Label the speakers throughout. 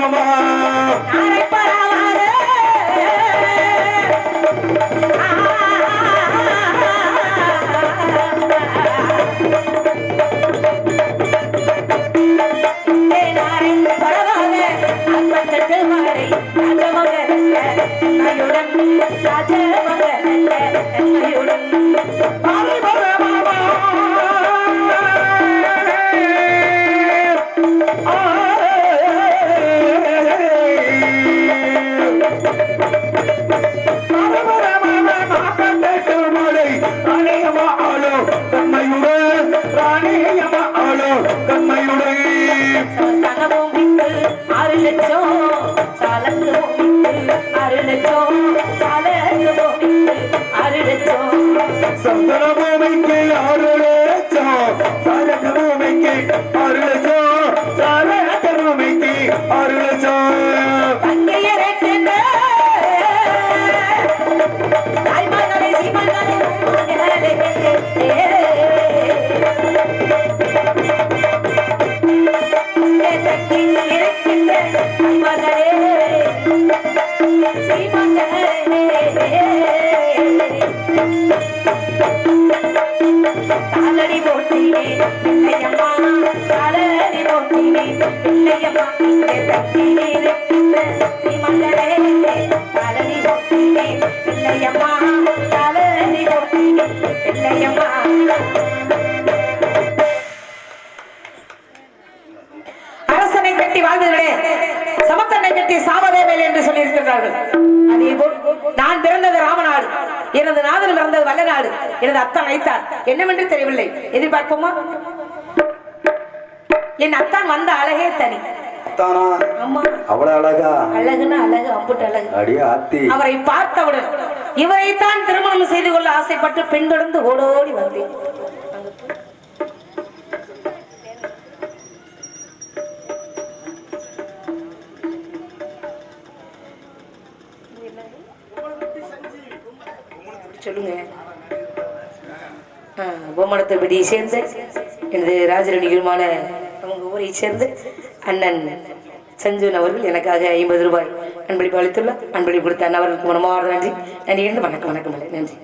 Speaker 1: Mama. के Arun Thank you. காலடி போட்டினே பிள்ளையம்மா காலடி போட்டினே பிள்ளையம்மா இங்கே காலடி போட்டினே பிள்ளையம்மா காலடி போட்டினே பிள்ளையம்மா. அரசனை கட்டி வாழ்ந்தவர்களே சமத்தனை கட்டி சாவதேவேல் என்று சொல்லியிருக்கிறார்கள் அதேபோல் நான் பிறந்தது ராமநாடு எனது நாதன் பிறந்தது வல்லநாடு எனது அத்தான் அழைத்தார். என்னவென்று தெரியவில்லை. எதிர்பார்ப்போமா? என் அத்தான் வந்த அழகே தனி. அவரை பார்த்தவுடன் இவரைத்தான் திருமணம் செய்து கொள்ள ஆசைப்பட்டு பின்தொடர்ந்து ஓடோடி வந்தேன். சொல்லுங்க. பூமணத்தபடியை சேர்ந்த எனது ராஜரணிகருமான அவங்க ஊரை சேர்ந்த அண்ணன் சஞ்சூன் அவர்கள் எனக்காக ஐம்பது ரூபாய் அன்பளிப்பு அளித்துள்ளார். அன்பளிப்பு கொடுத்த அண்ணவர்களுக்கு அவர்களுக்கு மனமார்ந்த நன்றி. நன்றி இருந்து வணக்கம் வணக்கம் நன்றி.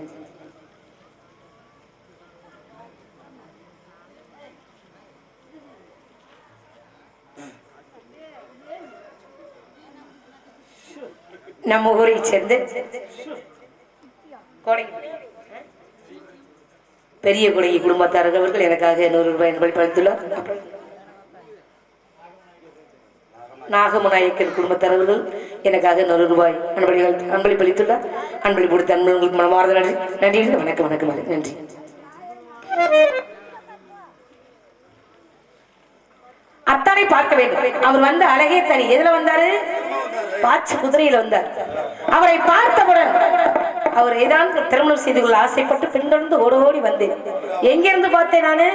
Speaker 1: நம்ம ஊரை சேர்ந்து கோடை பெரிய குடகி குடும்பத்தார்கள் அவர்கள் எனக்காக நூறு ரூபாய் அன்பளிப்பு அளித்துள்ளார் அப்புறம் நாகமுநாயக்கர் எனக்காக நூறு ரூபாய் அன்பளி அன்பளிப்பு அன்பளி கொடுத்த அன்பு உங்களுக்கு மனமார்ந்த நன்றி நன்றி வணக்கம் வணக்கம் வணக்கம், நன்றி. அத்தானை பார்க்க வேண்டும். அவர் வந்த அழகே தனி. எதுல வந்தாரு? பாச்சு குதிரையில வந்தார். அவரை பார்த்தவுடன் அவர் ஏதாவது திருமணம் செய்து கொள்ள ஆசைப்பட்டு பின்தொடர்ந்து ஓடோடி வந்தேன் எங்கிருந்து பார்த்தேன் நானு?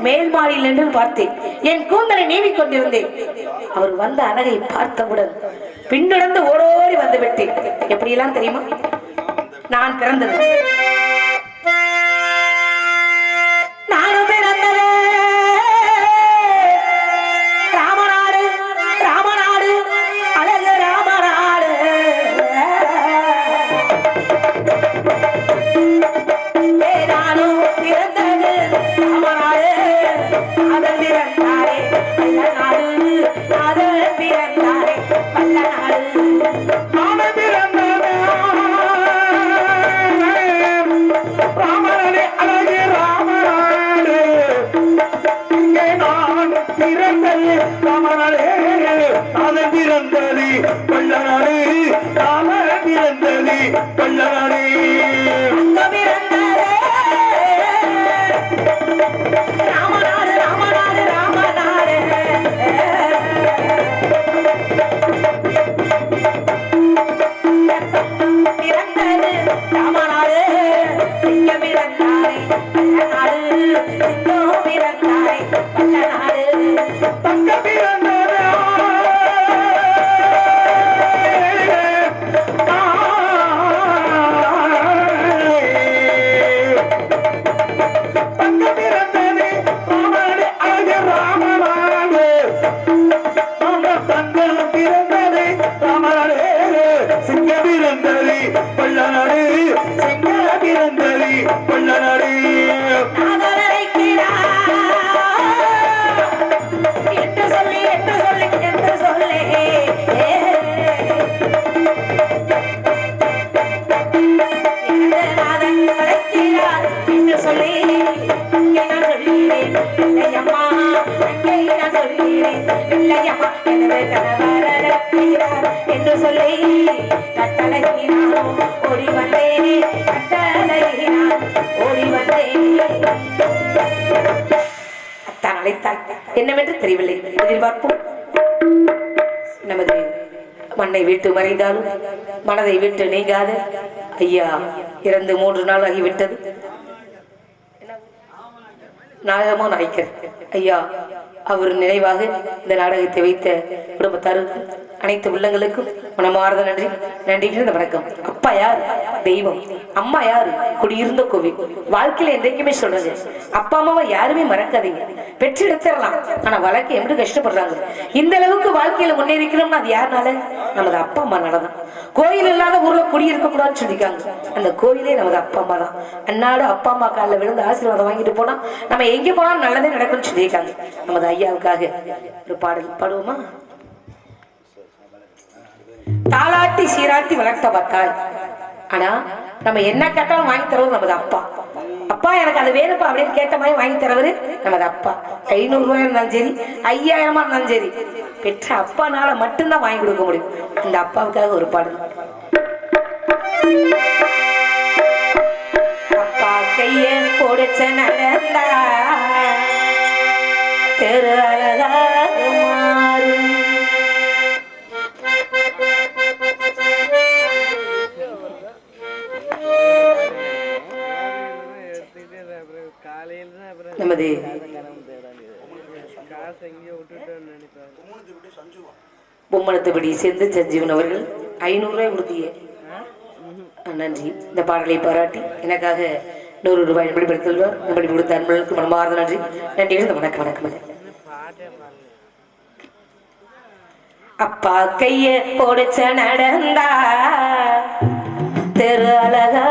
Speaker 1: மேல் மாடியில் நின்று பார்த்தேன். என் கூந்தலை நீவி கொண்டிருந்தேன். அவர் வந்த அழகை பார்த்தவுடன் பின்தொடர்ந்து ஓடோடி வந்து விட்டேன். எப்படியெல்லாம் தெரியுமா? நான் பிறந்தது. பிறந்தாரே வல்லநாடு நாள் எனது என்று சொல்லி கட்டளையினாலும் ஓடி வந்தேன் கட்டளையினால் ஓடி வந்தேன் அத்தான் என்னவென்று தெரியவில்லை. எதிர்பார்ப்போம் நமது மண்ணை விட்டு மறைந்தாலும் மனதை விட்டு நீங்காத ஐயா இறந்து மூன்று நாள் ஆகிவிட்டது. நாயகமா நாய்க்கர் ஐயா அவர் நினைவாக இந்த நாடகத்தை வைத்த குடும்பத்தாருக்கு அனைத்து உள்ளங்களுக்கும் மனமார்ந்த நன்றி. நன்றி வணக்கம். அப்பா யார்? தெய்வம். அம்மா யாரு? குடியிருந்த கோவில். வாழ்க்கையில என்றைக்குமே சொல்றது அப்பா அம்மாவை யாருமே மறக்காதீங்க. பெற்றெடுத்துடலாம். ஆனா வழக்கு எப்படி கஷ்டப்படுறாங்க? இந்த அளவுக்கு வாழ்க்கையில முன்னேறிக்கிறோம்னா அது யாருனால? நமது அப்பா அம்மா நடதான் கோயில் இல்லாத ஊர்ல குடியிருக்க கூடாதுன்னு சொல்லிக்காங்க அந்த கோயிலே நமது அப்பா அம்மா தான். அன்னாடு அப்பா அம்மா காலில் விழுந்து ஆசீர்வாதம் வாங்கிட்டு போனா நம்ம எங்க போனாலும் நல்லதே நடக்கும்னு சொல்லியிருக்காங்க. நமது ஐயாவுக்காக ஒரு பாடல் பாடுவோமா? தாளாட்டி சீராட்டி வளர்த்த பார்த்தாய் ஆனா நம்ம என்ன கேட்டாலும் வாங்கி தருவது நமது அப்பா. அப்பா எனக்கு அது வேணுப்பா அப்படின்னு கேட்ட மாதிரி வாங்கி தரவரு நமது அப்பா. ஐநூறு ரூபாய் இருந்தாலும் சரி ஐயாயிரமா இருந்தாலும் சரி பெற்ற அப்பானால மட்டும்தான் வாங்கி கொடுக்க முடியும். அந்த அப்பாவுக்காக ஒரு பாடல். அப்பா கைய பொடிச்ச நடந்தா தெரு நமது
Speaker 2: காசு
Speaker 1: பொம்மனத்துப்படி சேர்ந்து சஞ்சீவன் அவர்கள் ஐநூறு ரூபாய் கொடுத்தீங்க. நன்றி. இந்த பாடலை பாராட்டி எனக்காக நூறு ரூபாய் படிப்படுத்தல்வார் இந்த படிப்பு கொடுத்த அன்பர்களுக்கு மனமார்ந்த நன்றி. நன்றி. இந்த வணக்கம் வணக்கம். அப்பா கைய போடுச்ச நடந்தா தெரு அழகா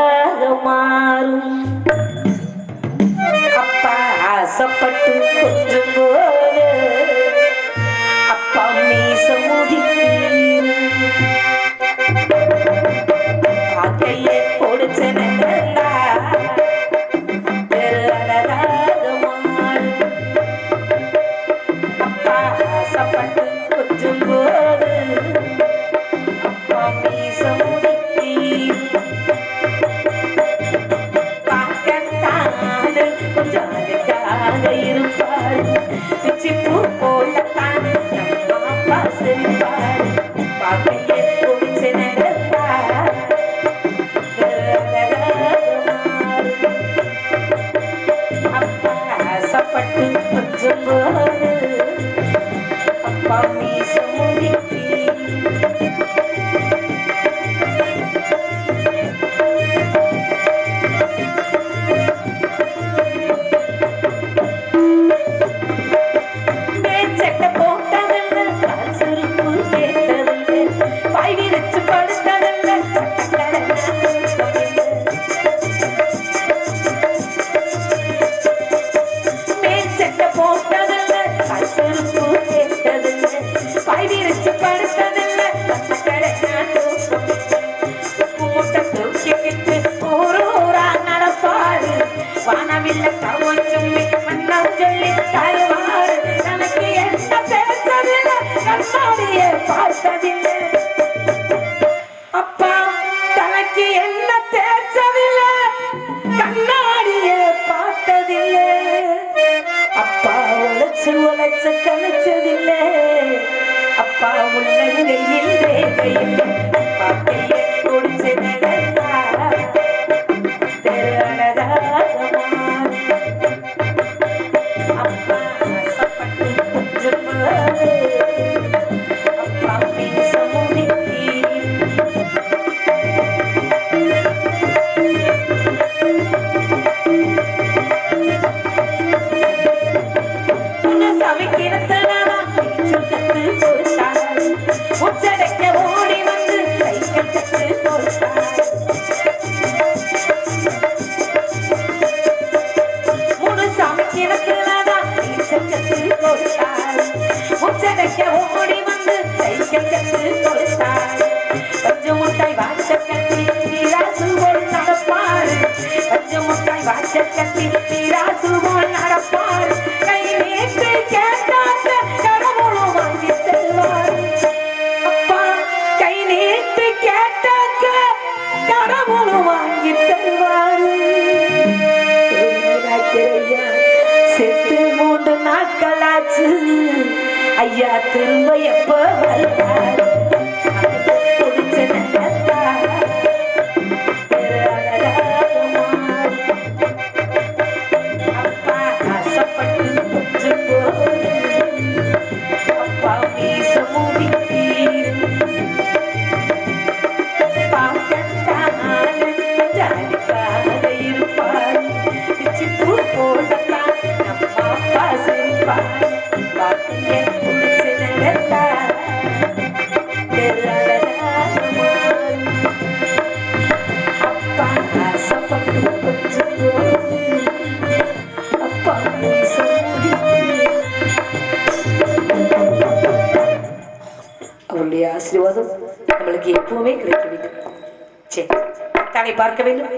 Speaker 1: ஆசைப்பட்டு கொஞ்சம் போது அப்பா கொஞ்சம் அழகாக இருப்பார். நம்ம அப்பா சிரிப்பார் அப்பா ஆசைப்பட்டு கொஞ்சம் போது சாமியை பார்த்ததில்லை அப்பா தனக்கு என்ன தேர்ச்சதில்லை? கண்ணாடியை பார்த்ததில்லை. அப்பா உழைச்சு உழைச்சு கழிச்சதில்லை அப்பா உள்ள நிலையில் நாட்களாச்சு. ஐயா திரும்ப எப்ப வருவார்? அவருடைய ஆசீர்வாதம் நம்மளுக்கு எப்பவுமே கிடைக்க வேண்டும் சரி தானே பார்க்க வேண்டும்.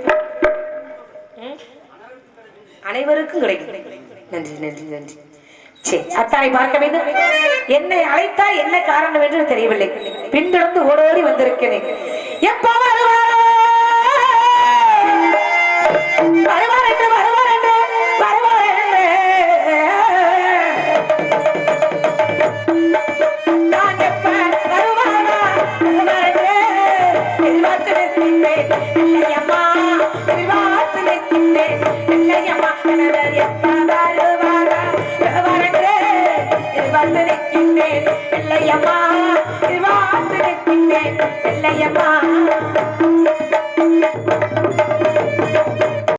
Speaker 1: அனைவருக்கும் கிடைக்கும். நன்றி நன்றி நன்றி. சரி அத்தானை பார்க்க வேண்டும். என்னை அழைத்தால் என்ன காரணம் என்று தெரியவில்லை. பின்தொடர்ந்து ஓடோடி வந்திருக்கிறேன். எப்போ வருவார் இல்லையம்மா